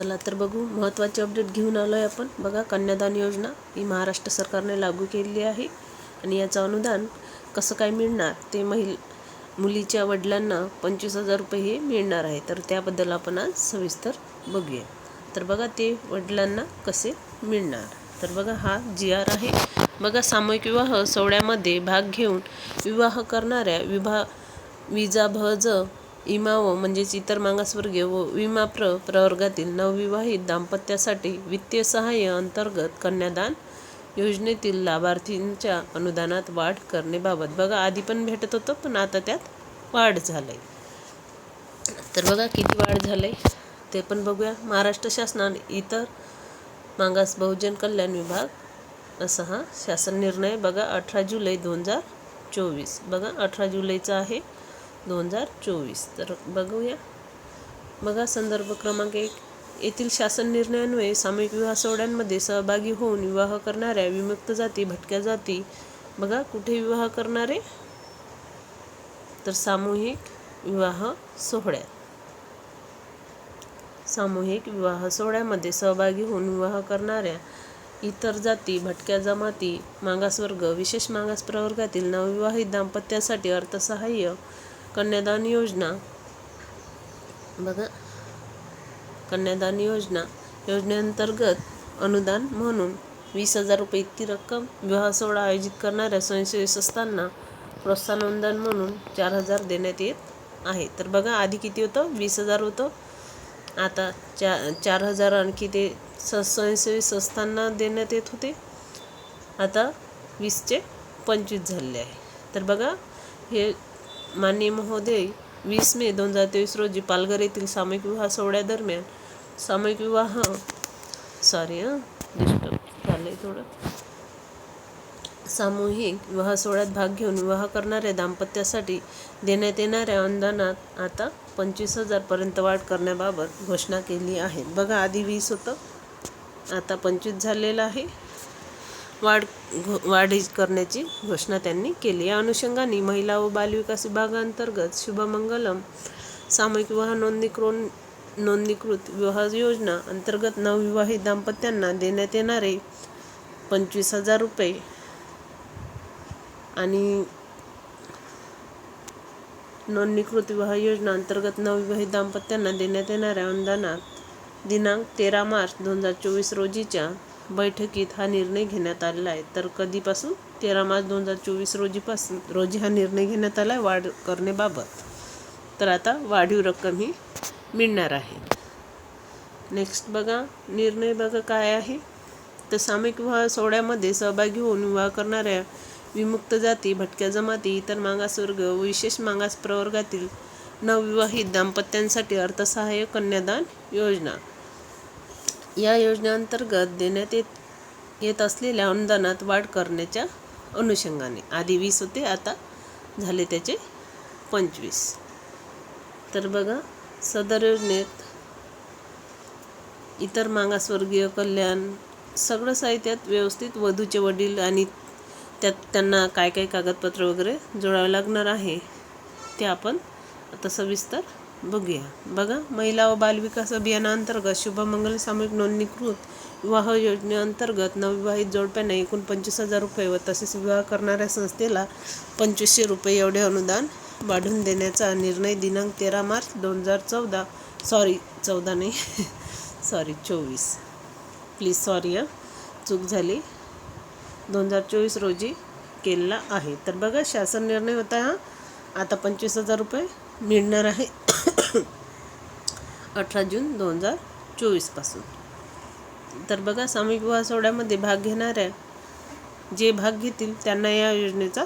चला तर बघू. महत्त्वाचे अपडेट घेऊन आलो आहे आपण. बघा कन्यादान योजना ही महाराष्ट्र सरकारने लागू केलेली आहे आणि याचं अनुदान कसं काय मिळणार? ते महिल मुलीच्या वडिलांना पंचवीस हजार रुपये हे मिळणार आहे. तर त्याबद्दल आपण आज सविस्तर बघूया. तर बघा ते वडिलांना कसे मिळणार? तर बघा हा जी आर आहे. बघा सामूहिक विवाह सोहळ्यामध्ये भाग घेऊन विवाह करणाऱ्या विभा विजाभज इमाव म्हणजेच इतर मागासवर्गीय व विमाप्र प्रवर्गातील नवविवाहित दाम्पत्यासाठी वित्तीय सहाय्य अंतर्गत कन्यादान योजनेतील लाभार्थींच्या अनुदानात वाढ करण्याबाबत बघा आधी पण भेटत होतं पण आता त्यात वाढ झालंय. तर बघा किती वाढ झालंय ते पण बघूया. महाराष्ट्र शासनाने इतर मागास बहुजन कल्याण विभाग असा हा शासन निर्णय बघा अठरा जुलै दोन हजार चोवीस. बघा अठरा जुलैचा आहे. दोन हजार चोवीस. तर बघूया. बघा संदर्भ क्रमांक एक. येथील शासन निर्णयान्वये सामूहिक विवाह सोहळ्यांमध्ये सहभागी होऊन विवाह करणाऱ्या विमुक्त जाती भटक्या जाती बघा कुठे विवाह करणारे? तर सामूहिक विवाह सोहळ्यात. सामूहिक विवाह सोहळ्यामध्ये सहभागी होऊन विवाह करणाऱ्या इतर जाती भटक्या जमाती मागासवर्ग विशेष मागास प्रवर्गातील नवविवाहित दाम्पत्यासाठी अर्थसहाय्य कन्यादान योजना. बघा. कन्यादान योजना. योजनेअंतर्गत अनुदान म्हणून वीस हजार रुपये इतकी रक्कम विवाह सोहळा आयोजित करणाऱ्या स्वयंसेवी संस्थांना प्रोत्साहन अनुदान म्हणून चार हजार देण्यात येत आहे. तर बघा आधी किती होतं? वीस हजार होतं. आता चा चार हजार आणखी ते स स्वयंसेवी संस्थांना देण्यात येत होते. आता वीसचे पंचवीस झालेले आहे. तर बघा हे माननीय महोदय वीस मे दोन हजार तेवीस रोजी पालघर येथील सामूहिक विवाह सोहळ्यादरम्यान सामूहिक विवाह सॉरी हां डिस्टर्ब झालं आहे थोडं. सामूहिक विवाह सोहळ्यात भाग घेऊन विवाह करणाऱ्या दाम्पत्यासाठी देण्यात येणाऱ्या अनुदानात आता पंचवीस हजारपर्यंत वाढ करण्याबाबत घोषणा केली आहे. बघा आधी वीस होतं आता पंचवीस झालेलं आहे. वाढ घो वाढ करण्याची घोषणा त्यांनी केली. या अनुषंगाने महिला व बालविकास विभागांतर्गत शुभमंगलम सामूहिक विवाह नोंदणीकृत नोंदणीकृत विवाह योजना अंतर्गत नवविवाहित दाम्पत्यांना देण्यात येणारे पंचवीस हजार रुपये आणि नोंदणीकृत विवाह योजना अंतर्गत नवविवाहित दाम्पत्यांना देण्यात येणाऱ्या अनुदानात दिनांक तेरा मार्च दोन हजार चोवीस रोजीच्या बैठकीत हा निर्णय घेण्यात आलेला आहे. तर कधीपासून? तेरा मार्च दोन हजार चोवीस रोजीपासून. रोजी हा निर्णय घेण्यात आला आहे वाढ करण्याबाबत. तर आता वाढीव रक्कम ही मिळणार आहे. नेक्स्ट बघा निर्णय बघा काय आहे. तर सामूहिक विवाह सोहळ्यामध्ये सहभागी होऊन विवाह करणाऱ्या विमुक्त जाती भटक्या जमाती इतर मागासवर्ग व विशेष मागास प्रवर्गातील नवविवाहित दाम्पत्यांसाठी अर्थसहाय्य कन्यादान योजना. या योजनेअंतर्गत देण्यात येत येत असलेल्या अनुदानात वाढ करण्याच्या अनुषंगाने. आधी वीस होते आता झाले त्याचे पंचवीस. तर बघा सदर योजनेत इतर मागासवर्गीय कल्याण सगळं साहित्यात व्यवस्थित वधूचे वडील आणि त्यात त्यांना काय काय कागदपत्र वगैरे जोडावे लागणार आहे ते आपण आता सविस्तर बघूया. बघा महिला व बालविकास अभियानाअंतर्गत शुभमंगल सामूहिक नोंदणीकृत विवाह योजनेअंतर्गत नवविवाहित जोडप्यांना एकूण पंचवीस हजार रुपये व तसेच विवाह करणाऱ्या संस्थेला पंचवीसशे रुपये एवढे अनुदान वाढून देण्याचा निर्णय दिनांक तेरा मार्च दोन हजार चौदा सॉरी चौदा नाही सॉरी चोवीस. प्लीज सॉरी हां. चूक झाली. दोन हजार चोवीस रोजी केलेला आहे. तर बघा शासन निर्णय होता हा. आता पंचवीस हजार रुपये मिळणार आहे. अठरा जून दोन हजार चोवीसपासून तर बघा सामूहिक विवाह सोहळ्यामध्ये भाग घेणाऱ्या जे भाग घेतील त्यांना या योजनेचा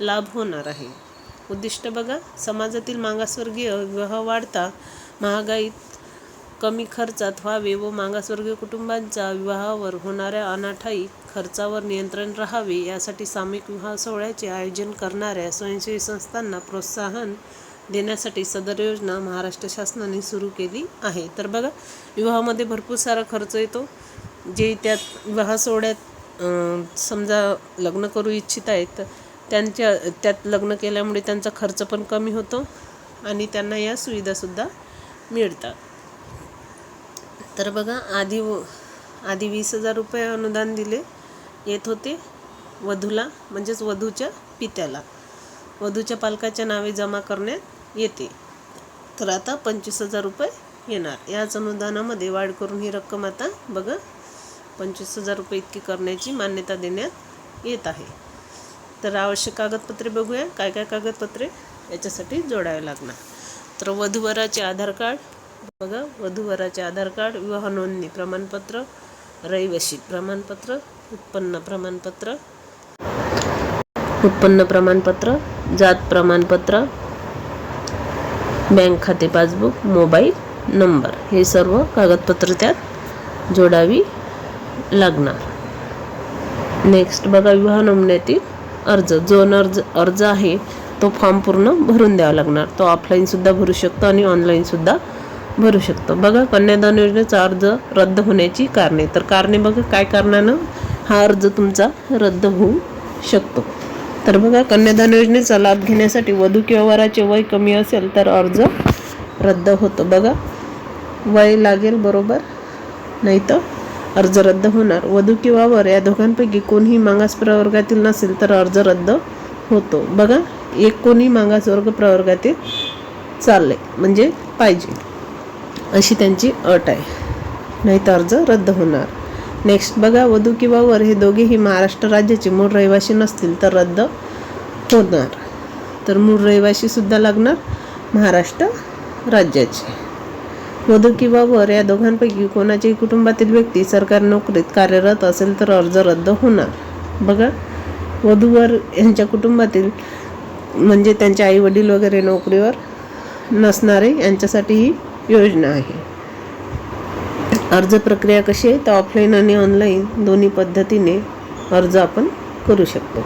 लाभ होणार आहे. उद्दिष्ट बघा समाजातील मागासवर्गीय विवाह वाढता महागाईत कमी खर्चात व्हावे व मागासवर्गीय कुटुंबांच्या विवाहावर होणाऱ्या अनाठाई खर्चावर नियंत्रण राहावे यासाठी सामूहिक विवाह सोहळ्याचे आयोजन करणाऱ्या स्वयंसेवी संस्थांना प्रोत्साहन देण्यासाठी सदर योजना महाराष्ट्र शासनाने सुरू केली आहे. तर बघा विवाहामध्ये भरपूर सारा खर्च येतो. जे त्यात विवाह सोहळ्यात समजा लग्न करू इच्छित आहेत त्यांच्या त्यात लग्न केल्यामुळे त्यांचा खर्च पण कमी होतो आणि त्यांना या सुविधासुद्धा मिळतात. तर बघा आधी व- आधी वीस हजार रुपये अनुदान दिले. येत होते वधूला म्हणजेच वधूच्या पित्याला. वधूच्या पालकाच्या नावे जमा करण्यात येते. तर आता पंचवीस हजार रुपये येणार. याच अनुदानामध्ये वाढ करून ही रक्कम आता बघा पंचवीस हजार रुपये इतकी करण्याची मान्यता देण्यात येत आहे. तर आवश्यक कागदपत्रे बघूया. काय काय कागदपत्रे? याच्यासाठी जोडावे लागणार. तर वधूवराचे आधार कार्ड बघा वधूवराचे आधार कार्ड विवाह नोंदणी प्रमाणपत्र रहिवाशी प्रमाणपत्र उत्पन्न प्रमाणपत्र उत्पन्न प्रमाणपत्र जात प्रमाणपत्र बँक खाते पासबुक मोबाईल नंबर हे सर्व कागदपत्र त्यात जोडावी लागणार. नेक्स्ट बघा विवाह नोंदण्यातील अर्ज. जो अर्ज अर्ज आहे तो फॉर्म पूर्ण भरून द्यावा लागणार. तो ऑफलाईनसुद्धा भरू शकतो आणि ऑनलाईनसुद्धा भरू शकतो. बघा कन्यादान योजनेचा अर्ज रद्द होण्याची कारणे. तर कारणे बघा काय कारणानं हा अर्ज तुमचा रद्द होऊ शकतो? तर बघा कन्यादान योजनेचा लाभ घेण्यासाठी वधू किंवा वराचे वय कमी असेल तर अर्ज रद्द होतो बघा. वय लागेल बरोबर नाही तर अर्ज रद्द होणार. वधू किंवा वर या दोघांपैकी कोणीही मागास प्रवर्गातील नसेल तर अर्ज रद्द होतो. बघा एक कोणी मागास वर्ग प्रवर्गातील चालले म्हणजे पाहिजे अशी त्यांची अट आहे. नाही तर अर्ज रद्द होणार. नेक्स्ट बघा वधू किंवा वर हे दोघेही महाराष्ट्र राज्याचे मूळ रहिवासी नसतील तर रद्द होणार. तर मूळ रहिवाशीसुद्धा लागणार महाराष्ट्र राज्याचे. वधू किंवा वर या दोघांपैकी कोणाच्याही कुटुंबातील व्यक्ती सरकारी नोकरीत कार्यरत असेल तर अर्ज रद्द होणार. बघा वधूवर यांच्या कुटुंबातील म्हणजे त्यांचे आई वडील वगैरे नोकरीवर नसणारे यांच्यासाठी ही योजना आहे. अर्ज प्रक्रिया कशी आहे तर ऑफलाईन आणि ऑनलाईन दोन्ही पद्धतीने अर्ज आपण करू शकतो.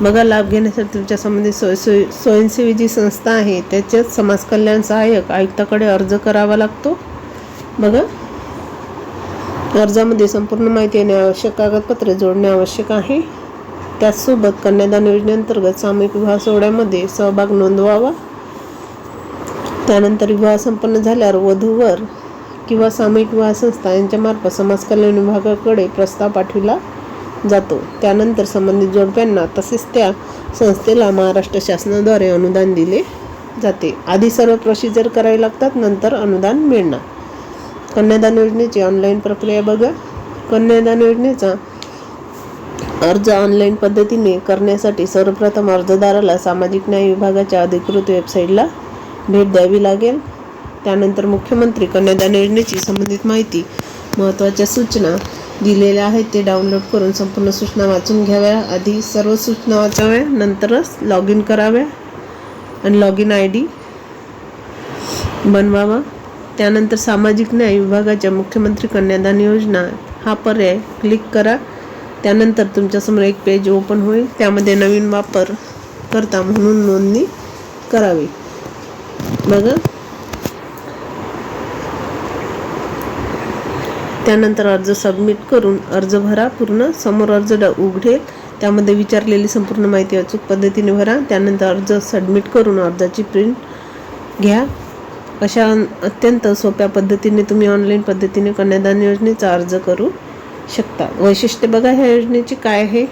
बघा लाभ घेण्यासाठी तुमच्या संबंधित सोय सोय स्वयंसेवी जी संस्था आहे त्याच्यात समाज कल्याण सहाय्यक आयुक्ताकडे अर्ज करावा लागतो. बघा अर्जामध्ये संपूर्ण माहिती आणि आवश्यक कागदपत्रे जोडणे आवश्यक आहे. त्याचसोबत कन्यादान योजनेअंतर्गत सामूहिक विवाह सोहळ्यामध्ये सहभाग नोंदवावा. त्यानंतर विवाह संपन्न झाल्यावर वधूवर किंवा सामूहिक विवाह संस्था यांच्यामार्फत समाज कल्याण विभागाकडे प्रस्ताव पाठविला जातो. त्यानंतर संबंधित जोडप्यांना तसेच त्या संस्थेला महाराष्ट्र शासनाद्वारे अनुदान दिले जाते. आधी सर्व प्रोसिजर करावी लागतात नंतर अनुदान मिळणार. कन्यादान योजनेची ऑनलाईन प्रक्रिया बघा. कन्यादान योजनेचा अर्ज ऑनलाईन पद्धतीने करण्यासाठी सर्वप्रथम अर्जदाराला सामाजिक न्याय विभागाच्या अधिकृत वेबसाईटला भेट द्यावी लागेल. त्यानंतर मुख्यमंत्री कन्यादान योजनेची संबंधित माहिती महत्त्वाच्या सूचना दिलेल्या आहेत. ते डाउनलोड करून संपूर्ण सूचना वाचून घ्याव्या. आधी सर्व सूचना वाचाव्या नंतरच लॉग इन कराव्या आणि लॉग इन आय डी बनवावा. त्यानंतर सामाजिक न्याय विभागाच्या मुख्यमंत्री कन्यादान योजना हा पर्याय क्लिक करा. त्यानंतर तुमच्यासमोर एक पेज ओपन होईल. त्यामध्ये नवीन वापर करता म्हणून नोंदणी करावी. बघा त्यानंतर अर्ज सबमिट करून अर्ज भरा पूर्ण समोर अर्ज ड- उघडेल त्यामध्ये विचारलेली संपूर्ण माहिती अचूक पद्धतीने भरा. त्यानंतर अर्ज सबमिट करून अर्जाची प्रिंट घ्या. अशा अत्यंत सोप्या पद्धतीने तुम्ही ऑनलाईन पद्धतीने कन्यादान योजनेचा अर्ज करू शकता. वैशिष्ट्य बघा ह्या योजनेची काय आहे?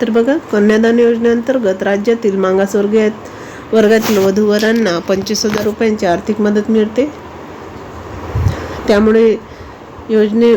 तर बघा कन्यादान योजनेअंतर्गत राज्यातील मागासवर्गीय वर्गातील वधूवरांना पंचवीस हजार रुपयांची आर्थिक मदत मिळते. त्यामुळे योजने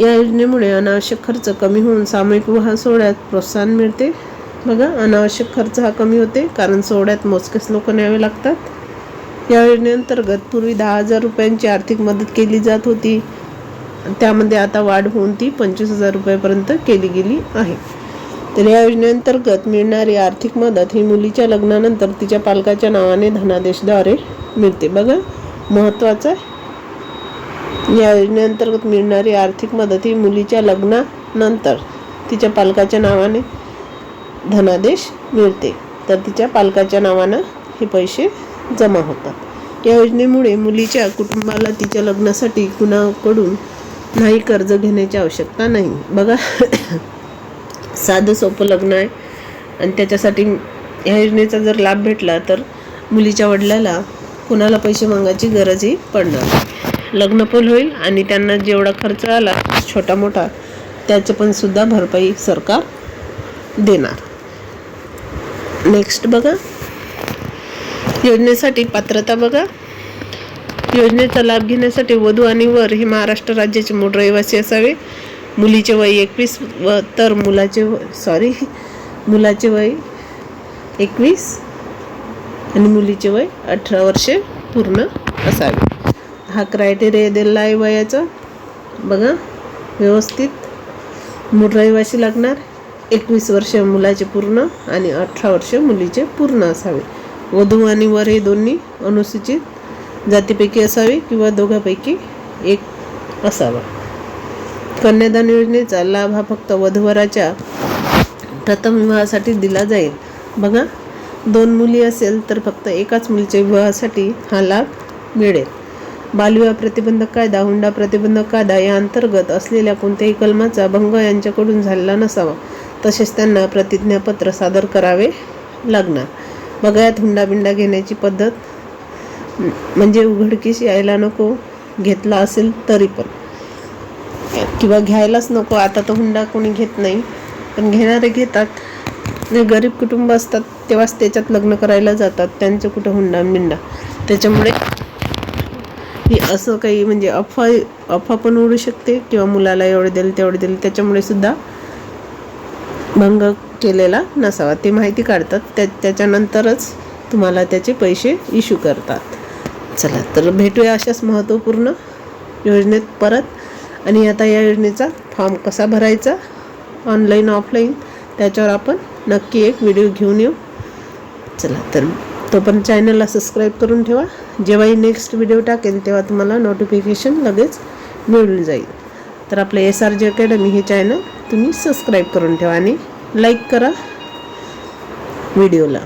या योजनेमुळे अनावश्यक खर्च कमी होऊन सामूहिक विवाह सोहळ्यात प्रोत्साहन मिळते. बघा अनावश्यक खर्च हा कमी होते कारण सोहळ्यात मोजकेच लोक न्यावे लागतात. या योजनेअंतर्गत पूर्वी दहा हजार रुपयांची आर्थिक मदत केली जात होती. त्यामध्ये आता वाढ होऊन ती पंचवीस हजार रुपयापर्यंत केली गेली आहे. तर या योजनेअंतर्गत मिळणारी आर्थिक मदत ही मुलीच्या लग्नानंतर तिच्या पालकाच्या नावाने धनादेशद्वारे मिळते. बघा महत्त्वाचं आहे या योजनेअंतर्गत मिळणारी आर्थिक मदत ही मुलीच्या लग्नानंतर तिच्या पालकाच्या नावाने धनादेश मिळते. तर तिच्या पालकाच्या नावानं हे पैसे जमा होतात. या योजनेमुळे मुलीच्या कुटुंबाला तिच्या लग्नासाठी कुणाकडून नाही कर्ज घेण्याची आवश्यकता नाही. बघा साधं सोपं लग्न आहे. आणि त्याच्यासाठी या योजनेचा जर लाभ भेटला तर मुलीच्या वडिलाला कुणाला पैसे मागायची गरजही पडणार नाही होईल आणि त्यांना जेवढा खर्च आला छोटा मोठा त्याचे पण सुद्धा भरपाई सरकार देणार. नेक्स्ट बघा. योजनेसाठी पात्रता बघा. योजनेचा लाभ घेण्यासाठी वधू आणि वर हे महाराष्ट्र राज्याचे मूळ रहिवासी असावे. मुलीचे वय एकवीस व तर मुलाचे सॉरी मुलाचे वय एकवीस आणि मुलीचे वय अठरा वर्षे पूर्ण असावे. हा क्रायटेरिया दिलेला आहे वयाचा. बघा व्यवस्थित. मूळ रहिवाशी लागणार. एकवीस वर्ष मुलाचे पूर्ण आणि अठरा वर्ष मुलीचे पूर्ण असावे. वधू आणि वर हे दोन्ही अनुसूचित जातीपैकी असावे किंवा दोघांपैकी एक असावा. कन्यादान योजनेचा लाभ हा फक्त वधूवराच्या प्रथम विवाहासाठी दिला जाईल. बघा दोन मुली असेल तर फक्त एकाच मुलीच्या विवाहासाठी हा लाभ मिळेल. बालविवाह प्रतिबंधक कायदा हुंडा प्रतिबंधक कायदा या अंतर्गत असलेल्या कोणत्याही कलमाचा भंग यांच्याकडून झालेला नसावा. तसेच त्यांना प्रतिज्ञापत्र सादर करावे लागणार. बघा यात हुंडा बिंडा घेण्याची पद्धत म्हणजे उघडकीस यायला नको घेतला असेल तरी पण. किंवा घ्यायलाच नको आता तर हुंडा कोणी घेत नाही. पण घेणारे घेतात. जे गरीब कुटुंब असतात तेव्हाच त्याच्यात लग्न करायला जातात. त्यांचं कुठं हुंडा बिंडा त्याच्यामुळे ही असं काही म्हणजे अफवा अफवा पण उडू शकते किंवा मुलाला एवढे दिले तेवढे दिले. त्याच्यामुळे सुद्धा भंग केलेला नसावा. ते माहिती काढतात. त्या त्याच्यानंतरच तुम्हाला त्याचे पैसे इश्यू करतात. चला तर भेटूया अशाच महत्त्वपूर्ण योजनेत परत. आणि आता या योजनेचा फॉर्म कसा भरायचा? Online offline? त्याच्यावर आपण नक्की एक व्हिडिओ घेऊन येऊ. चला तर तो पण चॅनलला सबस्क्राईब करून ठेवा. जेव्हाही नेक्स्ट व्हिडिओ टाकेल तेव्हा तुम्हाला नोटिफिकेशन लगेच मिळून जाईल. तर आपलं एस आर जी अकॅडमी हे चॅनल तुम्ही सबस्क्राईब करून ठेवा आणि लाईक करा व्हिडिओला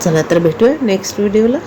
चला तर भेटूया नेक्स्ट व्हिडिओला